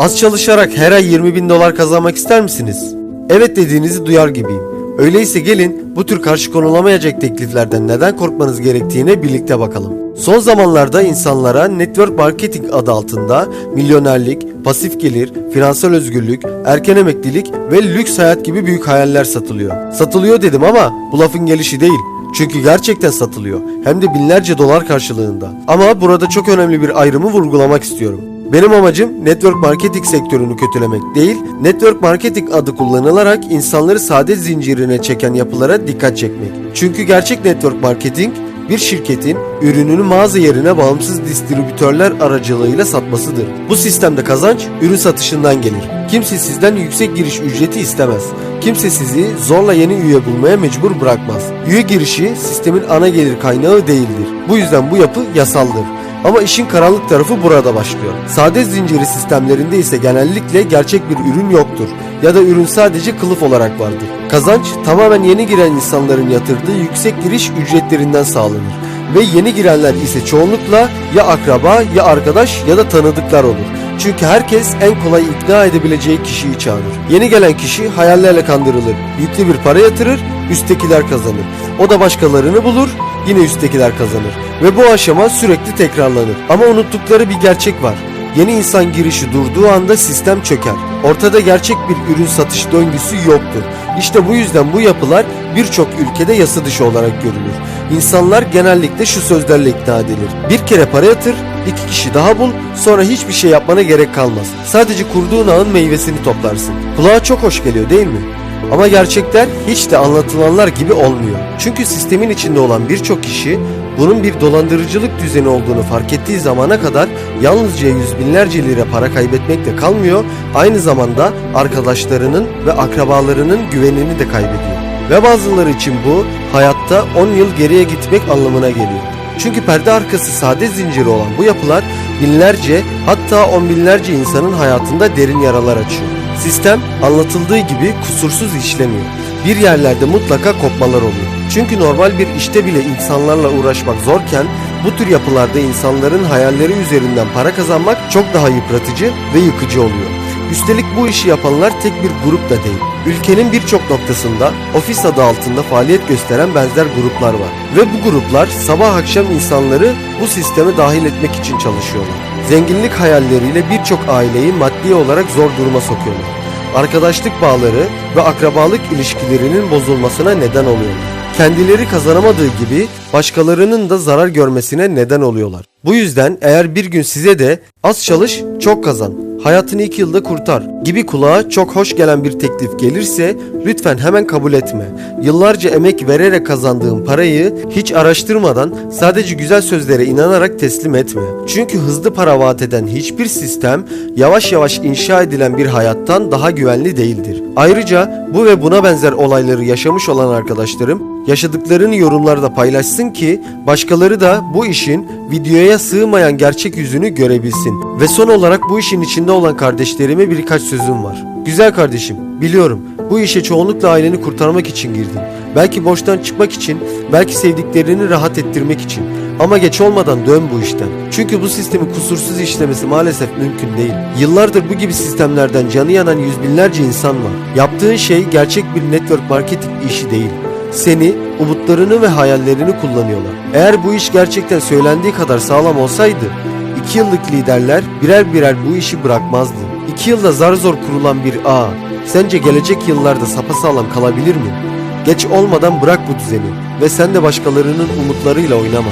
Az çalışarak her ay 20 bin dolar kazanmak ister misiniz? Evet dediğinizi duyar gibiyim. Öyleyse gelin bu tür karşı konulamayacak tekliflerden neden korkmanız gerektiğine birlikte bakalım. Son zamanlarda insanlara network marketing adı altında milyonerlik, pasif gelir, finansal özgürlük, erken emeklilik ve lüks hayat gibi büyük hayaller satılıyor. Satılıyor dedim ama bu lafın gelişi değil. Çünkü gerçekten satılıyor. Hem de binlerce dolar karşılığında. Ama burada çok önemli bir ayrımı vurgulamak istiyorum. Benim amacım network marketing sektörünü kötülemek değil, network marketing adı kullanılarak insanları saadet zincirine çeken yapılara dikkat çekmek. Çünkü gerçek network marketing bir şirketin ürününü mağaza yerine bağımsız distribütörler aracılığıyla satmasıdır. Bu sistemde kazanç ürün satışından gelir. Kimse sizden yüksek giriş ücreti istemez. Kimse sizi zorla yeni üye bulmaya mecbur bırakmaz. Üye girişi sistemin ana gelir kaynağı değildir. Bu yüzden bu yapı yasaldır. Ama işin karanlık tarafı burada başlıyor. Saadet zinciri sistemlerinde ise genellikle gerçek bir ürün yoktur ya da ürün sadece kılıf olarak vardır. Kazanç tamamen yeni giren insanların yatırdığı yüksek giriş ücretlerinden sağlanır ve yeni girenler ise çoğunlukla ya akraba ya arkadaş ya da tanıdıklar olur. Çünkü herkes en kolay ikna edebileceği kişiyi çağırır. Yeni gelen kişi hayallerle kandırılır. Yüklü bir para yatırır, üsttekiler kazanır. O da başkalarını bulur, yine üsttekiler kazanır. Ve bu aşama sürekli tekrarlanır. Ama unuttukları bir gerçek var. Yeni insan girişi durduğu anda sistem çöker. Ortada gerçek bir ürün satış döngüsü yoktur. İşte bu yüzden bu yapılar birçok ülkede yasa dışı olarak görülür. İnsanlar genellikle şu sözlerle ikna edilir. Bir kere para yatır, iki kişi daha bul, sonra hiçbir şey yapmana gerek kalmaz. Sadece kurduğun ağın meyvesini toplarsın. Kulağa çok hoş geliyor değil mi? Ama gerçekler hiç de anlatılanlar gibi olmuyor. Çünkü sistemin içinde olan birçok kişi bunun bir dolandırıcılık düzeni olduğunu fark ettiği zamana kadar yalnızca yüz binlerce lira para kaybetmekle kalmıyor, aynı zamanda arkadaşlarının ve akrabalarının güvenini de kaybediyor. Ve bazıları için bu hayatta 10 yıl geriye gitmek anlamına geliyor. Çünkü perde arkası saadet zinciri olan bu yapılar binlerce hatta on binlerce insanın hayatında derin yaralar açıyor. Sistem anlatıldığı gibi kusursuz işlemiyor. Bir yerlerde mutlaka kopmalar oluyor. Çünkü normal bir işte bile insanlarla uğraşmak zorken bu tür yapılarda insanların hayalleri üzerinden para kazanmak çok daha yıpratıcı ve yıkıcı oluyor. Üstelik bu işi yapanlar tek bir grup da değil. Ülkenin birçok noktasında ofis adı altında faaliyet gösteren benzer gruplar var. Ve bu gruplar sabah akşam insanları bu sisteme dahil etmek için çalışıyorlar. Zenginlik hayalleriyle birçok aileyi maddi olarak zor duruma sokuyorlar. Arkadaşlık bağları ve akrabalık ilişkilerinin bozulmasına neden oluyorlar. Kendileri kazanamadığı gibi başkalarının da zarar görmesine neden oluyorlar. Bu yüzden eğer bir gün size de az çalış çok kazan, hayatını iki yılda kurtar gibi kulağa çok hoş gelen bir teklif gelirse lütfen hemen kabul etme. Yıllarca emek vererek kazandığın parayı hiç araştırmadan sadece güzel sözlere inanarak teslim etme. Çünkü hızlı para vaat eden hiçbir sistem yavaş yavaş inşa edilen bir hayattan daha güvenli değildir. Ayrıca bu ve buna benzer olayları yaşamış olan arkadaşlarım yaşadıklarını yorumlarda paylaşsın ki başkaları da bu işin videoya sığmayan gerçek yüzünü görebilsin. Ve son olarak bu işin içinde olan kardeşlerime birkaç sözüm var. Güzel kardeşim, biliyorum bu işe çoğunlukla aileni kurtarmak için girdin. Belki borçtan çıkmak için, belki sevdiklerini rahat ettirmek için. Ama geç olmadan dön bu işten. Çünkü bu sistemin kusursuz işlemesi maalesef mümkün değil. Yıllardır bu gibi sistemlerden canı yanan yüz binlerce insan var. Yaptığın şey gerçek bir network marketing işi değil. Seni, umutlarını ve hayallerini kullanıyorlar. Eğer bu iş gerçekten söylendiği kadar sağlam olsaydı, iki yıllık liderler birer birer bu işi bırakmazdı. İki yılda zar zor kurulan bir ağ, sence gelecek yıllarda sapasağlam kalabilir mi? Geç olmadan bırak bu düzeni ve sen de başkalarının umutlarıyla oynama.